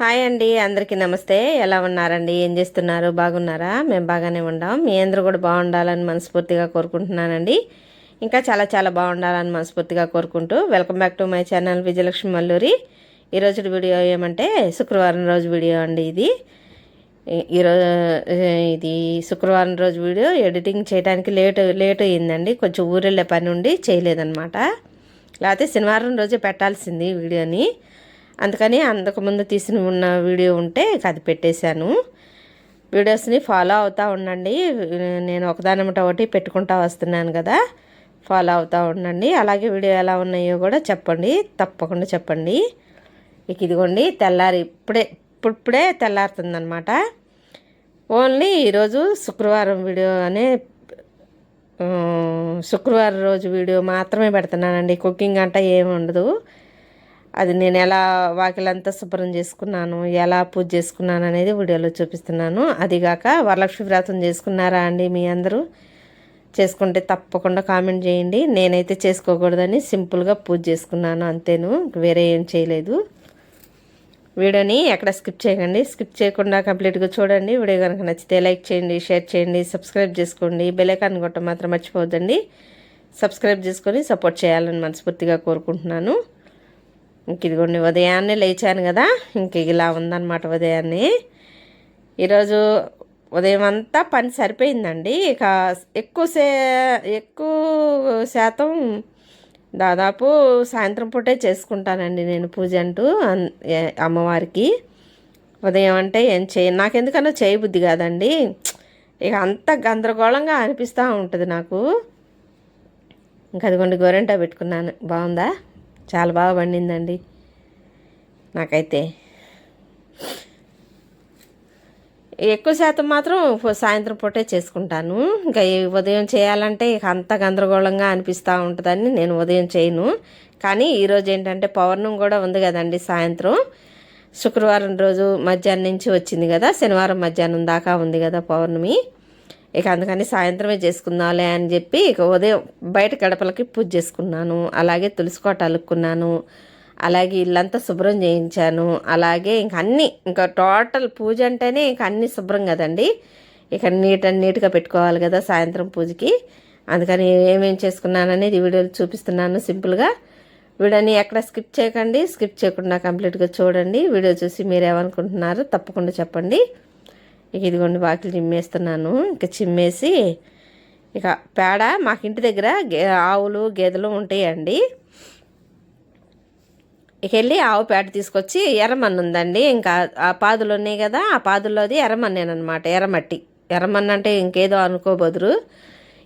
Hi అండి అందరికీ నమస్తే. ఎలా ఉన్నారండి? ఏం చేస్తున్నారు? బాగున్నారా? మేము బాగానే ఉన్నాం మీ అందరూ కూడా బాగుండాలని మనస్ఫూర్తిగా కోరుకుంటున్నానండి. ఇంకా చాలా చాలా బాగుండాలని మనస్ఫూర్తిగా కోరుకుంటూ welcome back to my channel Vijayalakshmi Malluri. ఈరోజు వీడియో ఏమంటే శుక్రవారం రోజు వీడియో అండి ఇది. ఈ- ఈరోజు ఇది శుక్రవారం రోజు వీడియో ఎడిటింగ్ చేయడానికి లేట్ లేట్ అయ్యిందండి. కొంచెం ఊరెళ్ళే పని ఉండి చేయలేదన్నమాట. లేకపోతే శనివారం రోజే పెట్టాల్సింది వీడియోని. అందుకని అంతకుముందు తీసిన ఉన్న వీడియో ఉంటే అది పెట్టేశాను. వీడియోస్ని ఫాలో అవుతూ ఉండండి. నేను ఒకదానిమట ఒకటి పెట్టుకుంటా వస్తున్నాను కదా. ఫాలో అవుతూ ఉండండి. అలాగే వీడియో ఎలా ఉన్నాయో కూడా చెప్పండి. తప్పకుండా చెప్పండి. ఇక ఇదిగోండి తెల్లారి ఇప్పుడే ఇప్పుడిప్పుడే తెల్లారుతుందనమాట ఓన్లీ ఈరోజు శుక్రవారం వీడియో అనే శుక్రవారం రోజు వీడియో మాత్రమే పెడుతున్నానండి. కుకింగ్ అంట ఏమి ఉండదు. అది నేను ఎలా వాకిలంతా శుభ్రం చేసుకున్నాను ఎలా పూజ చేసుకున్నాను అనేది వీడియోలో చూపిస్తున్నాను. అదిగాక వరలక్ష్మి వ్రతం చేసుకున్నారా అండి మీ అందరూ? చేసుకుంటే తప్పకుండా కామెంట్ చేయండి. నేనైతే చేసుకోకూడదని సింపుల్గా పూజ చేసుకున్నాను అంతేను వేరే ఏం చేయలేదు. వీడియోని ఎక్కడ స్కిప్ చేయకండి. స్కిప్ చేయకుండా కంప్లీట్గా చూడండి. వీడియో కనుక నచ్చితే లైక్ చేయండి షేర్ చేయండి సబ్స్క్రైబ్ చేసుకోండి. బెలైకాన్ కొట్ట మాత్రం మర్చిపోవద్దండి. సబ్స్క్రైబ్ చేసుకొని సపోర్ట్ చేయాలని మనస్ఫూర్తిగా కోరుకుంటున్నాను. ఇంక ఇదిగోండి ఉదయాన్నే లేచాను కదా ఇంక ఇలా ఉందన్నమాట ఉదయాన్నే. ఈరోజు ఉదయం అంతా పని సరిపోయిందండి. ఇక ఎక్కువ సే ఎక్కువ శాతం దాదాపు సాయంత్రం పూటే చేసుకుంటానండి నేను పూజ అంటూ అమ్మవారికి. ఉదయం అంటే ఏం చేయ నాకెందుకన్నా చేయబుద్ధి కాదండి. ఇక అంత గందరగోళంగా అనిపిస్తూ ఉంటుంది నాకు. ఇంకా అదిగోండి గోరెంటా పెట్టుకున్నాను. బాగుందా? చాలా బాగా పండిందండి. నాకైతే ఎక్కువ శాతం మాత్రం సాయంత్రం పూటే చేసుకుంటాను. ఇంకా ఉదయం చేయాలంటే అంత గందరగోళంగా అనిపిస్తూ ఉంటుందని నేను ఉదయం చేయను. కానీ ఈరోజు ఏంటంటే పౌర్ణం కూడా ఉంది కదండి సాయంత్రం. శుక్రవారం రోజు మధ్యాహ్నం నుంచి వచ్చింది కదా శనివారం మధ్యాహ్నం దాకా ఉంది కదా పౌర్ణమి. ఇక అందుకని సాయంత్రమే చేసుకుందాంలే అని చెప్పి ఇక ఉదయం బయట గడపలకి పూజ చేసుకున్నాను. అలాగే తులసి కోట అలుక్కున్నాను. అలాగే ఇల్లంతా శుభ్రం చేయించాను. అలాగే ఇంక అన్నీ ఇంకా టోటల్ పూజ అంటేనే ఇంక అన్నీ శుభ్రం కదండి. ఇక నీట్ అండ్ నీట్గా పెట్టుకోవాలి కదా సాయంత్రం పూజకి. అందుకని ఏమేం చేసుకున్నాననేది వీడియోలు చూపిస్తున్నాను సింపుల్గా. వీడియోని ఎక్కడ స్కిప్ చేయకండి. స్కిప్ చేయకుండా కంప్లీట్గా చూడండి. వీడియో చూసి మీరు ఏమనుకుంటున్నారో తప్పకుండా చెప్పండి. ఇక ఇదిగోండి వాకిలి చిమ్మేస్తున్నాను. ఇంకా చిమ్మేసి ఇక పేడ మాకు ఇంటి దగ్గర ఆవులు గేదెలు ఉంటాయండి. ఇక వెళ్ళి ఆవు పేడ తీసుకొచ్చి ఎర్రమన్ను ఉందండి. ఇంకా ఆ పాదులు ఉన్నాయి కదా ఆ పాదుల్లోది ఎర్రమన్నేనమాట ఎర్రమట్టి. ఎర్రమన్ను అంటే ఇంకేదో అనుకోబోదురు.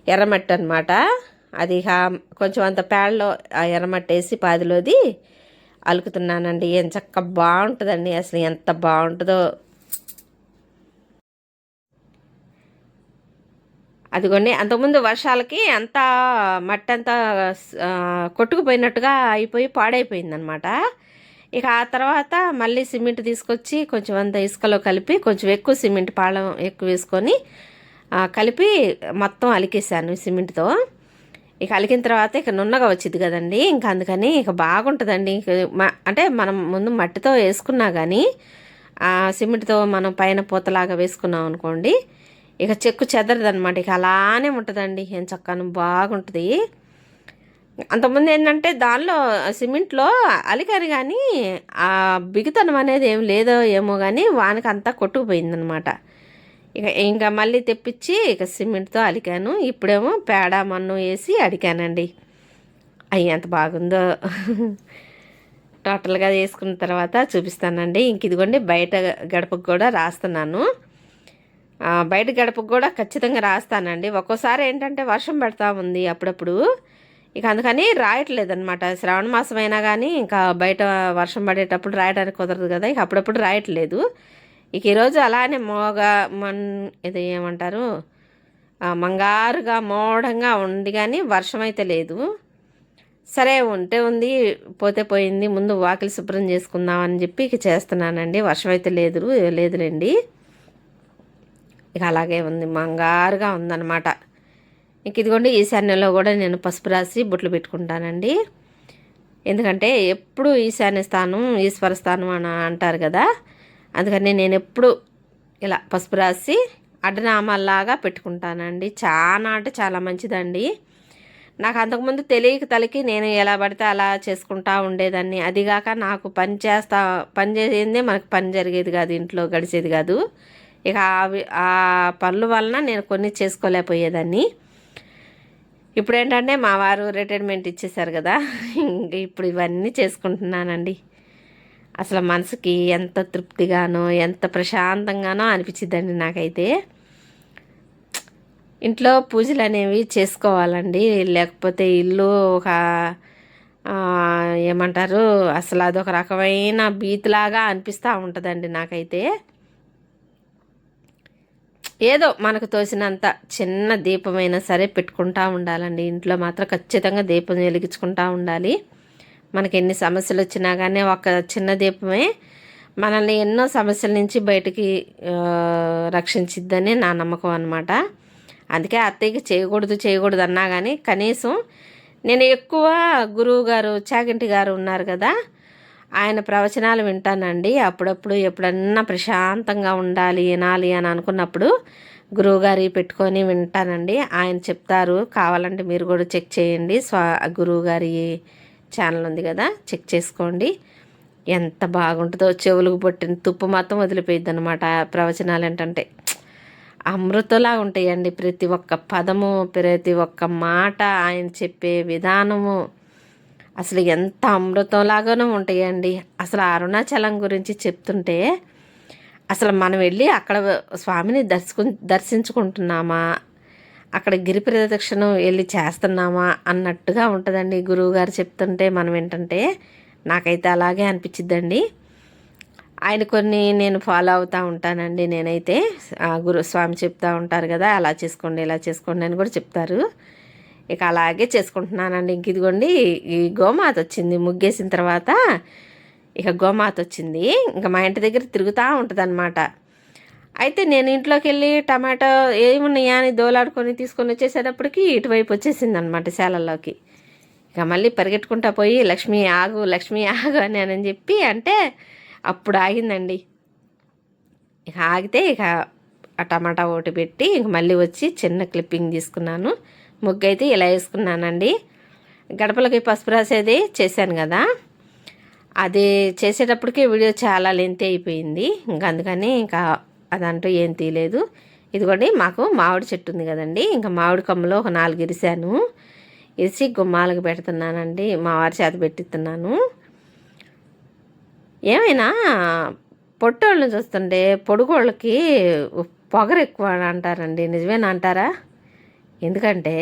ఎర్రమట్టి అనమాట అది ఇక కొంచెం అంత పేడలో ఆ ఎర్రమట్టి వేసి పాదిలోది అలుకుతున్నానండి. ఏం చక్క బాగుంటుందండి. అసలు ఎంత బాగుంటుందో అదిగోండి అంతకుముందు వర్షాలకి అంతా మట్టి అంతా కొట్టుకుపోయినట్టుగా అయిపోయి పాడైపోయిందనమాట. ఇక ఆ తర్వాత మళ్ళీ సిమెంట్ తీసుకొచ్చి కొంచెం అంత ఇసుకలో కలిపి కొంచెం ఎక్కువ సిమెంట్ పాళం ఎక్కువ వేసుకొని కలిపి మొత్తం అలికేసాను సిమెంట్తో. ఇక అలికిన తర్వాత ఇక నున్నగా వచ్చింది కదండి ఇంకా అందుకని ఇక బాగుంటుందండి. అంటే మనం ముందు మట్టితో వేసుకున్నా కానీ సిమెంట్తో మనం పైన పూతలాగా వేసుకున్నాం అనుకోండి ఇక చెక్కు చెదరదనమాట ఇక అలానే ఉంటుందండి. ఏం చక్కను బాగుంటుంది. అంతకుముందు ఏంటంటే దానిలో సిమెంట్లో అలికారు కానీ ఆ బిగుతనం అనేది ఏం లేదో ఏమో కానీ వానికి అంతా కొట్టుకుపోయిందనమాట ఇక ఇంకా మళ్ళీ తెప్పించి ఇక సిమెంట్తో అలికాను. ఇప్పుడేమో పేడ మన్ను వేసి అడికానండి. అయ్యి ఎంత బాగుందో. టోటల్గా వేసుకున్న తర్వాత చూపిస్తానండి. ఇంక ఇదిగోండి బయట గడపకు కూడా రాస్తున్నాను. బయట గడపకు కూడా ఖచ్చితంగా రాస్తానండి. ఒక్కోసారి ఏంటంటే వర్షం పెడతా ఉంది అప్పుడప్పుడు. ఇక అందుకని రాయట్లేదు అనమాట శ్రావణ మాసం అయినా కానీ ఇంకా బయట వర్షం పడేటప్పుడు రాయడానికి కుదరదు కదా. ఇక అప్పుడప్పుడు రాయట్లేదు. ఇక ఈరోజు అలానే మోగ మన్ ఇది ఏమంటారు? మంగారుగా మోడంగా ఉంది కానీ వర్షం అయితే లేదు. సరే ఉంటే ఉంది పోతే పోయింది ముందు వాకిలి శుభ్రం చేసుకుందాం అని చెప్పి ఇక చేస్తున్నానండి. వర్షం అయితే లేదు లేదులేండి. ఇక అలాగే ఉంది. మంగారుగా ఉందన్నమాట. ఇంక ఇదిగోండి ఈశాన్యంలో కూడా నేను పసుపు రాసి బొట్లు పెట్టుకుంటానండి. ఎందుకంటే ఎప్పుడు ఈశాన్య స్థానం ఈశ్వర స్థానం అని అంటారు కదా అందుకని నేను ఎప్పుడు ఇలా పసుపు రాసి అడ్డనామాల్లాగా పెట్టుకుంటానండి. చాలా అంటే చాలా మంచిదండి. నాకు అంతకుముందు తెలియక తలకి నేను ఎలా పడితే అలా చేసుకుంటా ఉండేదాన్ని. అదిగాక నాకు పని చేస్తా పని చేసేదే మనకు పని జరిగేది కాదు ఇంట్లో గడిచేది కాదు. ఇక అవి ఆ పనుల వలన నేను కొన్ని చేసుకోలేకపోయేదాన్ని. ఇప్పుడు ఏంటంటే మా వారు రిటైర్మెంట్ ఇచ్చేసారు కదా. ఇప్పుడు ఇవన్నీ చేసుకుంటున్నానండి. అసలు మనసుకి ఎంత తృప్తిగానో ఎంత ప్రశాంతంగానో అనిపించిద్దండి నాకైతే. ఇంట్లో పూజలు అనేవి చేసుకోవాలండి. లేకపోతే ఇల్లు ఒక ఏమంటారు అసలు అదొక రకమైన బీతిలాగా అనిపిస్తూ ఉంటుందండి నాకైతే. ఏదో మనకు తోసినంత చిన్న దీపమైనా సరే పెట్టుకుంటా ఉండాలండి. ఇంట్లో మాత్రం ఖచ్చితంగా దీపం వెలిగించుకుంటా ఉండాలి. మనకి ఎన్ని సమస్యలు వచ్చినా కానీ ఒక చిన్న దీపమే మనల్ని ఎన్నో సమస్యల నుంచి బయటికి రక్షించిద్దని నా నమ్మకం అనమాట అందుకే అత్తయ్యకి చేయకూడదు చేయకూడదు అన్నా కానీ కనీసం నేను ఎక్కువ గురువు గారు చాగంటి గారు ఉన్నారు కదా ఆయన ప్రవచనాలు వింటానండి. అప్పుడప్పుడు ఎప్పుడన్నా ప్రశాంతంగా ఉండాలి వినాలి అని అనుకున్నప్పుడు గురువుగారి పెట్టుకొని వింటానండి. ఆయన చెప్తారు కావాలంటే మీరు కూడా చెక్ చేయండి. స్వా గురువుగారి ఛానల్ ఉంది కదా చెక్ చేసుకోండి. ఎంత బాగుంటుందో చెవులకు పట్టిన తుప్పు మొత్తం వదిలిపోయిద్ది అనమాట ప్రవచనాలు ఏంటంటే. అమృతలా ఉంటాయండి ప్రతి ఒక్క పదము ప్రతి ఒక్క మాట ఆయన చెప్పే విధానము. అసలు ఎంత అమృతంలాగానూ ఉంటాయండి. అసలు అరుణాచలం గురించి చెప్తుంటే అసలు మనం వెళ్ళి అక్కడ స్వామిని దర్శకు దర్శించుకుంటున్నామా? అక్కడ గిరి ప్రదక్షిణం వెళ్ళి చేస్తున్నామా? అన్నట్టుగా ఉంటుందండి. గురువుగారు చెప్తుంటే మనం ఏంటంటే నాకైతే అలాగే అనిపించిద్దండి. ఆయన కొన్ని నేను ఫాలో అవుతూ ఉంటానండి. నేనైతే గురు స్వామి చెప్తూ ఉంటారు కదా అలా చేసుకోండి ఇలా చేసుకోండి అని కూడా చెప్తారు. ఇక అలాగే చేసుకుంటున్నానండి. ఇంక ఇదిగోండి ఈ గోమాత వచ్చింది. ముగ్గేసిన తర్వాత ఇక గోమాత వచ్చింది. ఇంకా మా ఇంటి దగ్గర తిరుగుతూ ఉంటుంది అనమాట అయితే నేను ఇంట్లోకి వెళ్ళి టమాటో ఏమున్నాయా అని దోలాడుకొని తీసుకొని వచ్చేసేటప్పటికి ఇటువైపు వచ్చేసింది అనమాట శాలల్లోకి. ఇక మళ్ళీ పరిగెట్టుకుంటా పోయి లక్ష్మి ఆగు లక్ష్మి ఆగు అని అని చెప్పి అంటే అప్పుడు ఆగిందండి. ఇక ఆగితే ఇక ఆ టమాటా ఒకటి పెట్టి ఇంక మళ్ళీ వచ్చి చిన్న క్లిప్పింగ్ తీసుకున్నాను. ముగ్గు అయితే ఇలా వేసుకున్నానండి. గడపలకి పసుపు రాసేది చేశాను కదా. అది చేసేటప్పటికే వీడియో చాలా లెంత్ అయిపోయింది. ఇంకా అందుకని ఇంకా అదంటూ ఏం తీయలేదు. ఇదిగోండి మాకు మామిడి చెట్టు ఉంది కదండి. ఇంకా మామిడి కొమ్మలో ఒక నాలుగు ఇరిశాను. ఇరిసి గుమ్మాలకు పెడుతున్నానండి. మా వారి చేత పెట్టిస్తున్నాను. ఏమైనా పొట్టోళ్ళని చూస్తుంటే పొడుగోళ్ళకి పొగరు ఎక్కువ అంటారండి. నిజమేనా అంటారా? ఎందుకంటే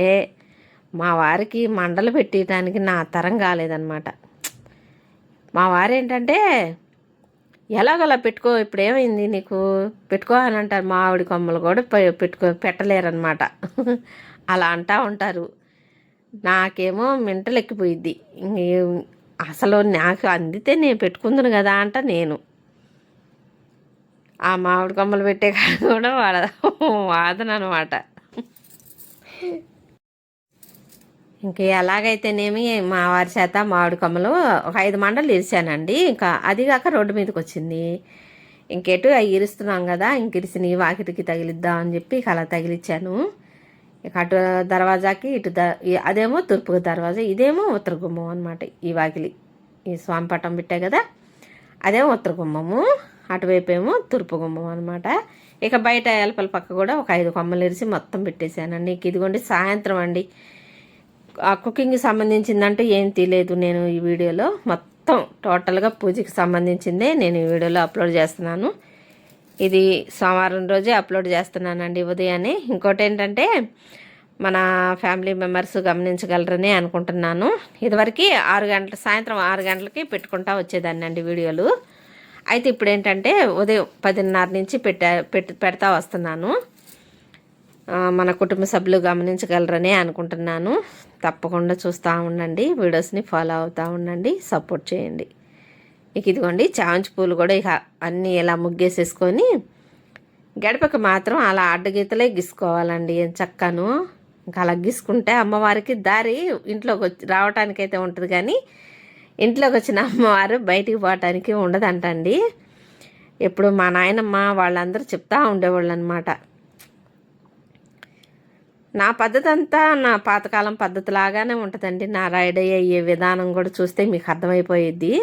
మా వారికి మండలు పెట్టడానికి నా తరం కాలేదన్నమాట. మా వారు ఏంటంటే ఎలాగోలా పెట్టుకో ఇప్పుడు ఏమైంది నీకు? పెట్టుకో అని అంటారు. మా ఆవిడ కొమ్మలు కూడా పె- పెట్టుకో పెట్టలేరనమాట అలా అంటూ ఉంటారు. నాకేమో మెంటలెక్కిపోయిద్ది. అసలు నాకు అందితే నేను పెట్టుకుందును కదా అంట నేను. ఆ మామిడి కొమ్మలు పెట్టే కాడ కూడా వాడ వాదన అనమాట ఇంక ఎలాగైతేనేమి మా వారి చేత మామిడి కొమ్మలు ఒక ఐదు మండలు ఇరిచానండి. ఇంకా అది కాక రోడ్డు మీదకి వచ్చింది. ఇంకెటు అవి ఇరుస్తున్నాం కదా ఇంక ఇరిసిన వాకిటికి తగిలిద్దాం అని చెప్పి ఇక అలా తగిలిచ్చాను. ఇక అటు దర్వాజాకి ఇటు ద అదేమో తూర్పు దర్వాజా ఇదేమో ఉత్తర గుమ్మం అనమాట ఈ వాకిలి. ఈ స్వామి పట్టం పెట్టే కదా అదేమో ఉత్తర గుమ్మము అటువైపు ఏమో తూర్పు గుమ్మం అనమాట ఇక బయట ఏలపల పక్క కూడా ఒక ఐదు కొమ్మలు ఇరిసి మొత్తం పెట్టేశానండి. ఇక ఇదిగోండి సాయంత్రం అండి. ఆ కుకింగ్కి సంబంధించిందంటే ఏం తీయలేదు నేను ఈ వీడియోలో. మొత్తం టోటల్గా పూజకి సంబంధించిందే నేను ఈ వీడియోలో అప్లోడ్ చేస్తున్నాను. ఇది సోమవారం రోజే అప్లోడ్ చేస్తున్నానండి ఉదయాన్నే. ఇంకోటి ఏంటంటే మన ఫ్యామిలీ మెంబర్స్ గమనించగలరని అనుకుంటున్నాను. ఇదివరకు ఆరు గంటల సాయంత్రం ఆరు గంటలకి పెట్టుకుంటా వచ్చేదాన్ని అండి వీడియోలు. అయితే ఇప్పుడు ఏంటంటే ఉదయం పదిన్నర నుంచి పెట్టా పెడతా వస్తున్నాను. మన కుటుంబ సభ్యులు గమనించగలరని అనుకుంటున్నాను. తప్పకుండా చూస్తూ ఉండండి వీడియోస్ని ఫాలో అవుతూ ఉండండి సపోర్ట్ చేయండి. ఇక ఇదిగోండి చామంతి పూలు కూడా ఇక అన్నీ ఇలా ముగ్గేసేసుకొని గడపకి మాత్రం అలా అడ్డగీతలే గీసుకోవాలండి. ఏం చక్కను. ఇంకా అలా గీసుకుంటే అమ్మవారికి దారి ఇంట్లోకి వచ్చి రావటానికైతే ఉంటుంది కానీ ఇంట్లోకి వచ్చిన అమ్మవారు బయటికి పోవటానికి ఉండదంటండి. ఇప్పుడు మా నాయనమ్మ వాళ్ళందరూ చెప్తా ఉండేవాళ్ళు అనమాట నా పద్ధతి అంతా నా పాతకాలం పద్ధతి లాగానే ఉంటుందండి. నా రైడ్ అయ్యే విధానం కూడా చూస్తే మీకు అర్థమైపోయిద్ది.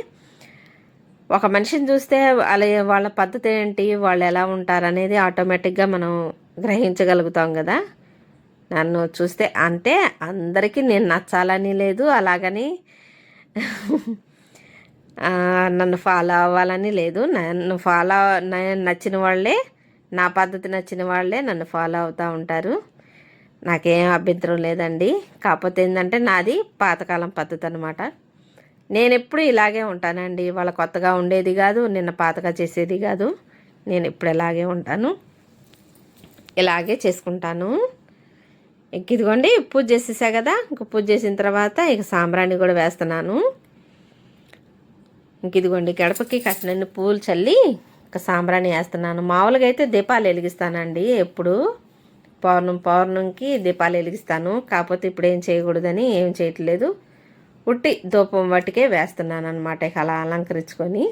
ఒక మనిషిని చూస్తే అలా వాళ్ళ పద్ధతి ఏంటి వాళ్ళు ఎలా ఉంటారు అనేది ఆటోమేటిక్గా మనం గ్రహించగలుగుతాం కదా. నన్ను చూస్తే అంటే అందరికీ నేను నచ్చాలని లేదు అలాగని నన్ను ఫాలో అవ్వాలని లేదు. నన్ను ఫాలో నచ్చిన వాళ్ళే నా పద్ధతి నచ్చిన వాళ్ళే నన్ను ఫాలో అవుతూ ఉంటారు. నాకేం అభ్యంతరం లేదండి. కాకపోతే ఏంటంటే నాది పాతకాలం పద్ధతి అనమాట నేను ఎప్పుడు ఇలాగే ఉంటానండి. వాళ్ళ కొత్తగా ఉండేది కాదు నిన్న పాతగా చేసేది కాదు. నేను ఎప్పుడు ఇలాగే ఉంటాను. ఇలాగే చేసుకుంటాను. ఇదిగోండి పూజ చేసేసా కదా. ఇంక పూజ చేసిన తర్వాత ఇక సాంబ్రాణి కూడా వేస్తున్నాను. ఇంక ఇదిగోండి గడపకి కట్టినన్ని పూలు చల్లి ఇంకా సాంబ్రాణి వేస్తున్నాను. మామూలుగా అయితే దీపాలు వెలిగిస్తానండి ఎప్పుడు. పౌర్ణం పౌర్ణంకి దీపాలు వెలిగిస్తాను. కాకపోతే ఇప్పుడు ఏం చేయకూడదని ఏం చేయట్లేదు. ఉట్టి ధూపం వాటికే వేస్తున్నాను అనమాట ఇక అలా అలంకరించుకొని.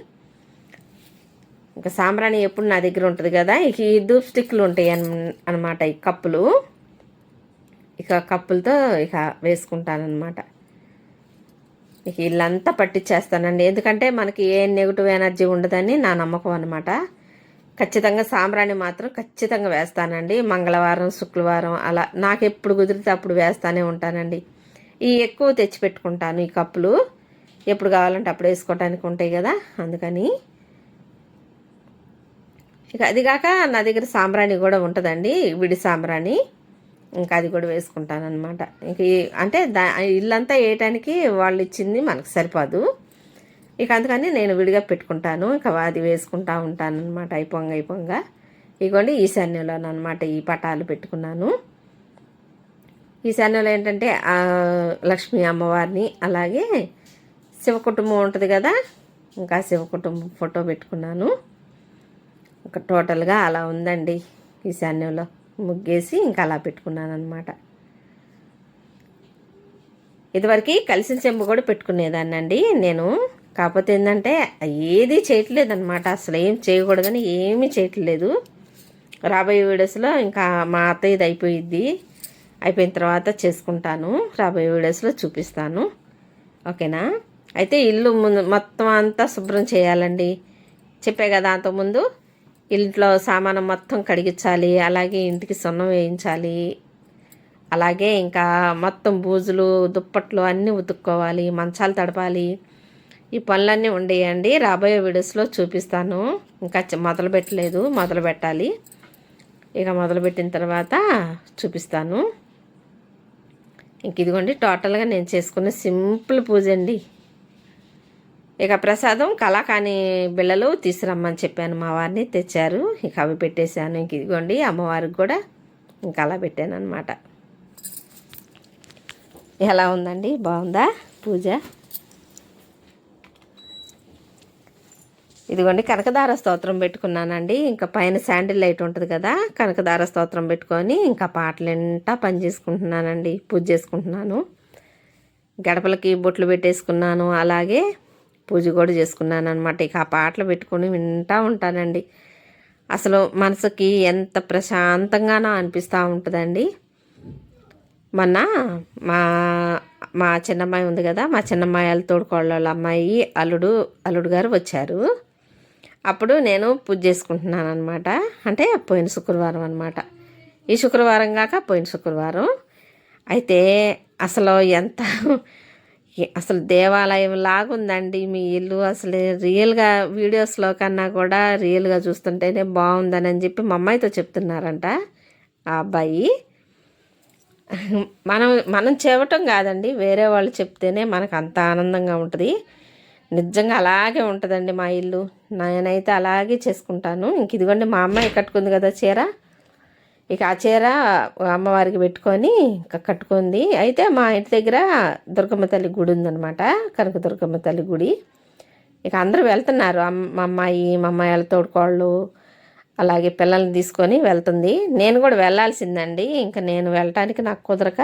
ఇంకా సాంబ్రాణి ఎప్పుడు నా దగ్గర ఉంటుంది కదా ఇక ఈ ధూప్ స్టిక్లు ఉంటాయి అనమాట ఈ కప్పులు. ఇక కప్పులతో ఇక వేసుకుంటానమాట ఇక ఇల్లంతా పట్టించేస్తానండి ఎందుకంటే మనకి ఏ నెగిటివ్ ఎనర్జీ ఉండదని నా నమ్మకం అనమాట ఖచ్చితంగా సాంబ్రాణి మాత్రం ఖచ్చితంగా వేస్తానండి. మంగళవారం శుక్రవారం అలా నాకు ఎప్పుడు కుదిరితే అప్పుడు వేస్తానే ఉంటానండి. ఈ ఎక్కువ తెచ్చి పెట్టుకుంటాను ఈ కప్పులు. ఎప్పుడు కావాలంటే అప్పుడు వేసుకోవటానికి ఉంటాయి కదా అందుకని. ఇక అది కాక నా దగ్గర సాంబ్రాణి కూడా ఉంటుందండి విడి సాంబ్రాణి. ఇంకా అది కూడా వేసుకుంటాను అనమాట ఇంక అంటే దా ఇల్లంతా వేయటానికి వాళ్ళు ఇచ్చింది మనకు సరిపోదు. ఇక అందుకని నేను విడిగా పెట్టుకుంటాను. ఇంకా అది వేసుకుంటా ఉంటాను అనమాట అయిపోంగ అయిపోంగా. ఇగోండి ఈశాన్యంలోనమాట అనమాట ఈ పటాలు పెట్టుకున్నాను. ఈశాన్యంలో ఏంటంటే లక్ష్మీ అమ్మవారిని అలాగే శివ కుటుంబం ఉంటుంది కదా ఇంకా శివ కుటుంబం ఫోటో పెట్టుకున్నాను. ఒక టోటల్గా అలా ఉందండి ఈశాన్యంలో ముగ్గేసి ఇంకా అలా పెట్టుకున్నాను అనమాట ఇదివరకు కలిసిన చెంబు కూడా పెట్టుకునేదాన్ని అండి నేను. కాకపోతే ఏంటంటే ఏది చేయట్లేదన్నమాట. అసలు ఏం చేయకూడదని ఏమీ చేయట్లేదు. రాబోయే వీడియోస్లో ఇంకా మా అత్తయ్యది అయిపోయిద్ది. అయిపోయిన తర్వాత చేసుకుంటాను. రాబోయే వీడియోస్లో చూపిస్తాను. ఓకేనా? అయితే ఇల్లు ముందు మొత్తం అంతా శుభ్రం చేయాలండి. చెప్పే కదా అంతకుముందు. ఇంట్లో సామానం మొత్తం కడిగించాలి అలాగే ఇంటికి సున్నం వేయించాలి. అలాగే ఇంకా మొత్తం బూజులు దుప్పట్లు అన్నీ ఉతుక్కోవాలి మంచాలు తడపాలి. ఈ పనులన్నీ ఉండేయండి. రాబోయే వీడియోస్లో చూపిస్తాను. ఇంకా మొదలు పెట్టలేదు మొదలు పెట్టాలి. ఇక మొదలుపెట్టిన తర్వాత చూపిస్తాను. ఇంక ఇదిగోండి టోటల్గా నేను చేసుకున్న సింపుల్ పూజ అండి. ఇక ప్రసాదం కళాకాని బిళ్ళలు తీసుకురమ్మని చెప్పాను మా వారిని తెచ్చారు. ఇక అవి పెట్టేశాను. ఇంక ఇదిగోండి అమ్మవారికి కూడా ఇంకా అలా పెట్టాను అనమాట ఎలా ఉందండి? బాగుందా పూజ? ఇదిగోండి కనకదార స్తోత్రం పెట్టుకున్నానండి. ఇంకా పైన శాండిల్ లైట్ ఉంటుంది కదా కనకదార స్తోత్రం పెట్టుకొని ఇంకా పాటలింటా పని చేసుకుంటున్నానండి పూజ చేసుకుంటున్నాను. గడపలకి బొట్లు పెట్టేసుకున్నాను. అలాగే పూజ కూడా చేసుకున్నాను అనమాట ఇక ఆ పాటలు పెట్టుకొని వింటూ ఉంటానండి. అసలు మనసుకి ఎంత ప్రశాంతంగానో అనిపిస్తూ ఉంటుందండి. మొన్న మా మా చిన్నమ్మాయి ఉంది కదా మా చిన్నమ్మాయి వాళ్ళ తోడుకోళ్ళ వాళ్ళ అమ్మాయి అల్లుడు అల్లుడు గారు వచ్చారు. అప్పుడు నేను పూజ చేసుకుంటున్నాను అనమాట అంటే పోయిన శుక్రవారం అనమాట ఈ శుక్రవారం కాక పోయిన శుక్రవారం. అయితే అసలు ఎంత అసలు దేవాలయం లాగుందండి మీ ఇల్లు. అసలు రియల్గా వీడియోస్లో కన్నా కూడా రియల్గా చూస్తుంటేనే బాగుందని అని చెప్పి మా అమ్మాయితో చెప్తున్నారంట ఆ అబ్బాయి. మనం మనం చెప్పటం కాదండి వేరే వాళ్ళు చెప్తేనే మనకు అంత ఆనందంగా ఉంటుంది. నిజంగా అలాగే ఉంటుందండి మా ఇల్లు. నేనైతే అలాగే చేసుకుంటాను. ఇంక ఇదిగోండి మా అమ్మాయి కట్టుకుంది కదా చీర. ఇక ఆ చీర అమ్మవారికి పెట్టుకొని ఇంకా కట్టుకుంది. అయితే మా ఇంటి దగ్గర దుర్గమ్మ తల్లి గుడి ఉందనమాట కనక దుర్గమ్మ తల్లి గుడి. ఇక అందరూ వెళ్తున్నారు. మా అమ్మాయి మా అమ్మాయి వాళ్ళ తోడుకోళ్ళు అలాగే పిల్లల్ని తీసుకొని వెళ్తుంది. నేను కూడా వెళ్ళాల్సిందండి. ఇంకా నేను వెళ్ళటానికి నాకు కుదరక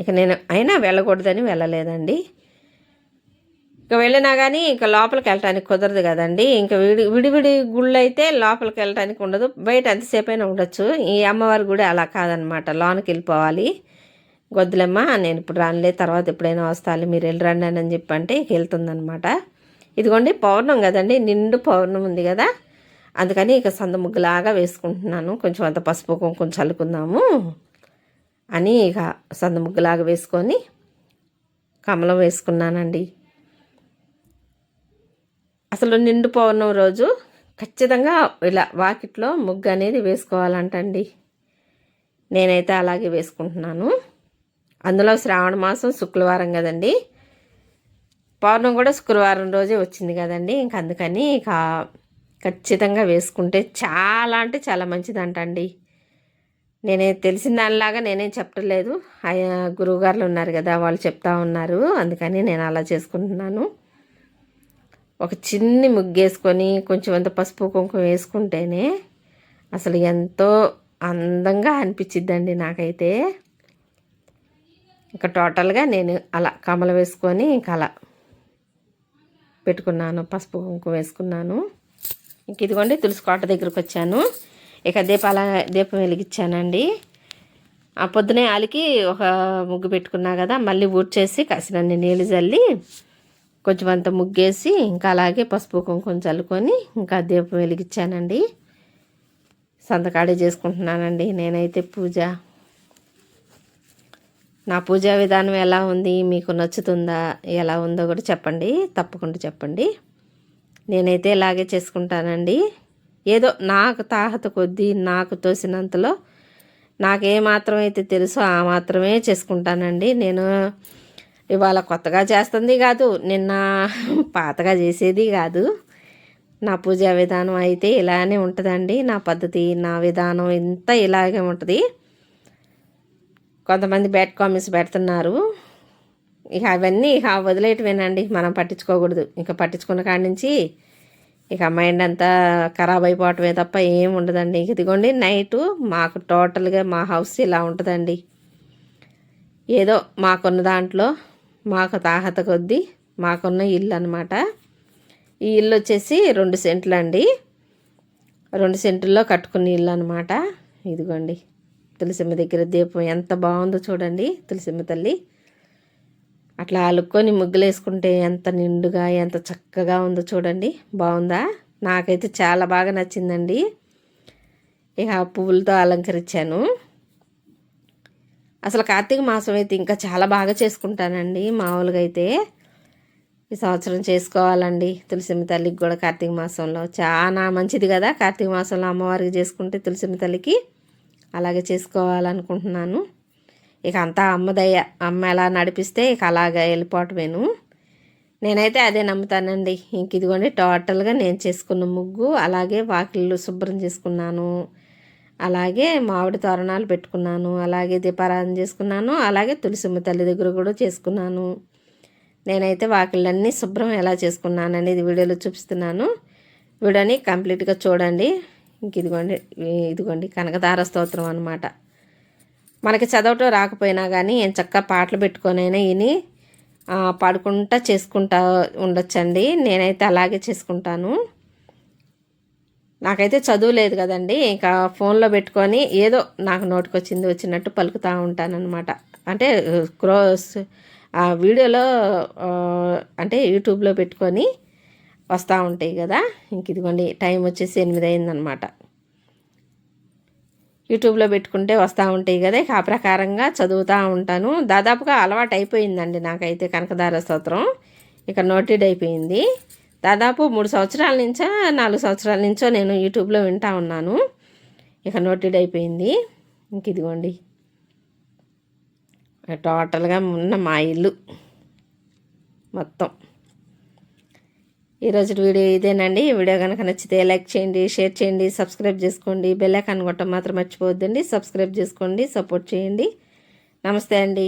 ఇక నేను అయినా వెళ్ళకూడదని వెళ్ళలేదండి. ఇక వెళ్ళినా కానీ ఇంకా లోపలికి వెళ్ళటానికి కుదరదు కదండి. ఇంకా విడి విడివిడి గుళ్ళు అయితే లోపలికి వెళ్ళటానికి ఉండదు. బయట ఎంతసేపైనా ఉండొచ్చు. ఈ అమ్మవారి గుడి అలా కాదనమాట. లోనికి వెళ్ళిపోవాలి. గొద్దులమ్మ నేను ఇప్పుడు రానులే తర్వాత ఎప్పుడైనా వస్తాను మీరు వెళ్ళి రండి అని చెప్పి అంటే వెళ్తుందనమాట. ఇదిగోండి పౌర్ణం కదండి. నిండు పౌర్ణం ఉంది కదా. అందుకని ఇక సంద ముగ్గులాగా వేసుకుంటున్నాను. కొంచెం అంత పసుపు కొంచెం చల్లుకుందాము అని ఇక సంద ముగ్గులాగా వేసుకొని కమలం వేసుకున్నానండి. అసలు నిండు పౌర్ణం రోజు ఖచ్చితంగా ఇలా వాకిట్లో ముగ్గు అనేది వేసుకోవాలంటండి. నేనైతే అలాగే వేసుకుంటున్నాను. అందులో శ్రావణ మాసం శుక్రవారం కదండి. పౌర్ణం కూడా శుక్రవారం రోజే వచ్చింది కదండి. ఇంక అందుకని ఇక ఖచ్చితంగా వేసుకుంటే చాలా అంటే చాలా మంచిదంటండి. నేనే తెలిసిన దానిలాగా నేనేం చెప్పలేదు గురువుగారులు ఉన్నారు కదా వాళ్ళు చెప్తా ఉన్నారు. అందుకని నేను అలా చేసుకుంటున్నాను. ఒక చిన్ని ముగ్గేసుకొని కొంచెం అంత పసుపు కుంకుమ వేసుకుంటేనే అసలు ఎంతో అందంగా అనిపించిద్దండి నాకైతే. ఇంకా టోటల్గా నేను అలా కమల వేసుకొని ఇంకా అలా పెట్టుకున్నాను పసుపు కుంకుమ వేసుకున్నాను. ఇంక ఇదిగోండి తులసి కోట దగ్గరకు వచ్చాను. ఇక దీపాల దీపం వెలిగించానండి. ఆ పొద్దునే ఆలికి ఒక ముగ్గు పెట్టుకున్నా కదా మళ్ళీ ఊడ్చేసి కాసినన్ని నీళ్ళు చల్లి కొంచెం అంత ముగ్గేసి ఇంకా అలాగే పసుపు కుంకుమ చల్లుకొని ఇంకా దీపం వెలిగించానండి. సంతకాడే చేసుకుంటున్నానండి నేనైతే పూజ. నా పూజా విధానం ఎలా ఉంది మీకు నచ్చుతుందా ఎలా ఉందో కూడా చెప్పండి. తప్పకుండా చెప్పండి. నేనైతే ఇలాగే చేసుకుంటానండి. ఏదో నాకు తాహత కొద్దీ నాకు తోసినంతలో నాకు ఏ మాత్రం అయితే తెలుసో ఆ మాత్రమే చేసుకుంటానండి. నేను ఇవాళ కొత్తగా చేస్తుంది కాదు నిన్న పాతగా చేసేది కాదు. నా పూజా విధానం అయితే ఇలానే ఉంటుందండి. నా పద్ధతి నా విధానం ఇంత ఇలాగే ఉంటుంది. కొంతమంది బ్యాడ్ కామెంట్స్ పెడుతున్నారు. ఇక అవన్నీ ఇక వదిలేయటమేనండి. మనం పట్టించుకోకూడదు. ఇంకా పట్టించుకున్న కాడి నుంచి ఇక మైండ్ అంతా ఖరాబ్ అయిపోవటమే తప్ప ఏం ఉండదండి. ఇదిగోండి నైటు మాకు టోటల్గా మా హౌస్ ఇలా ఉంటుందండి. ఏదో మాకున్న దాంట్లో మాకు తాహత కొద్దీ మాకున్న ఇల్లు అనమాట ఈ ఇల్లు వచ్చేసి రెండు సెంట్లు అండి. రెండు సెంట్లలో కట్టుకున్న ఇల్లు అనమాట ఇదిగోండి తులసిమ్మ దగ్గర దీపం ఎంత బాగుందో చూడండి తులసిమ్మ తల్లి. అట్లా అలుక్కొని ముగ్గులు వేసుకుంటే ఎంత నిండుగా ఎంత చక్కగా ఉందో చూడండి. బాగుందా? నాకైతే చాలా బాగా నచ్చిందండి. ఇక పువ్వులతో అలంకరించాను. అసలు కార్తీక మాసం అయితే ఇంకా చాలా బాగా చేసుకుంటానండి మామూలుగా అయితే. ఈ సంవత్సరం చేసుకోవాలండి. తులసిమ్మ తల్లికి కూడా కార్తీక మాసంలో చాలా మంచిది కదా. కార్తీక మాసంలో అమ్మవారికి చేసుకుంటే తులసిమ్మ తల్లికి అలాగే చేసుకోవాలనుకుంటున్నాను. ఇక అంతా అమ్మదయ్య అమ్మ ఎలా నడిపిస్తే ఇక అలాగా వెళ్ళిపోవటమేను. నేనైతే అదే నమ్ముతానండి. ఇంక ఇదిగోండి టోటల్గా నేను చేసుకున్న ముగ్గు అలాగే వాకిళ్ళు శుభ్రం చేసుకున్నాను. అలాగే మామిడి తోరణాలు పెట్టుకున్నాను అలాగే దీపారాధన చేసుకున్నాను అలాగే తులసిమ్మ తల్లి దగ్గర కూడా చేసుకున్నాను. నేనైతే వాకిళ్ళన్నీ శుభ్రం ఎలా చేసుకున్నాను అనేది వీడియోలో చూపిస్తున్నాను. వీడియోని కంప్లీట్గా చూడండి. ఇంక ఇదిగోండి ఇదిగోండి కనకదార స్తోత్రం అనమాట మనకి చదవటం రాకపోయినా కానీ ఏం చక్కగా పాటలు పెట్టుకొనైనా విని పాడుకుంటా చేసుకుంటా ఉండొచ్చండి. నేనైతే అలాగే చేసుకుంటాను. నాకైతే చదువు లేదు కదండి. ఇంకా ఫోన్లో పెట్టుకొని ఏదో నాకు నోటికొచ్చింది వచ్చినట్టు పలుకుతూ ఉంటానన్నమాట. అంటే క్రోస్ ఆ వీడియోలో అంటే యూట్యూబ్లో పెట్టుకొని వస్తూ ఉంటాయి కదా. ఇంక ఇదిగోండి టైం వచ్చేసి ఎనిమిది అయిందనమాట యూట్యూబ్లో పెట్టుకుంటే వస్తూ ఉంటాయి కదా. ఇక ఆ ప్రకారంగా చదువుతూ ఉంటాను. దాదాపుగా అలవాటు అయిపోయిందండి నాకైతే కనకదార స్తోత్రం. ఇక నోటెడ్ అయిపోయింది. దాదాపు మూడు సంవత్సరాల నుంచో నాలుగు సంవత్సరాల నుంచో నేను యూట్యూబ్లో వింటా ఉన్నాను. ఇక నోటెడ్ అయిపోయింది. ఇంక ఇదిగోండి. టోటల్గా ఉన్న మా ఇల్లు మొత్తం. ఈరోజు వీడియో ఇదేనండి. వీడియో కనుక నచ్చితే లైక్ చేయండి షేర్ చేయండి సబ్స్క్రైబ్ చేసుకోండి. బెల్లైకాన్ కొట్టం కొట్టడం మాత్రం మర్చిపోవద్దండి. సబ్స్క్రైబ్ చేసుకోండి సపోర్ట్ చేయండి. నమస్తే అండి.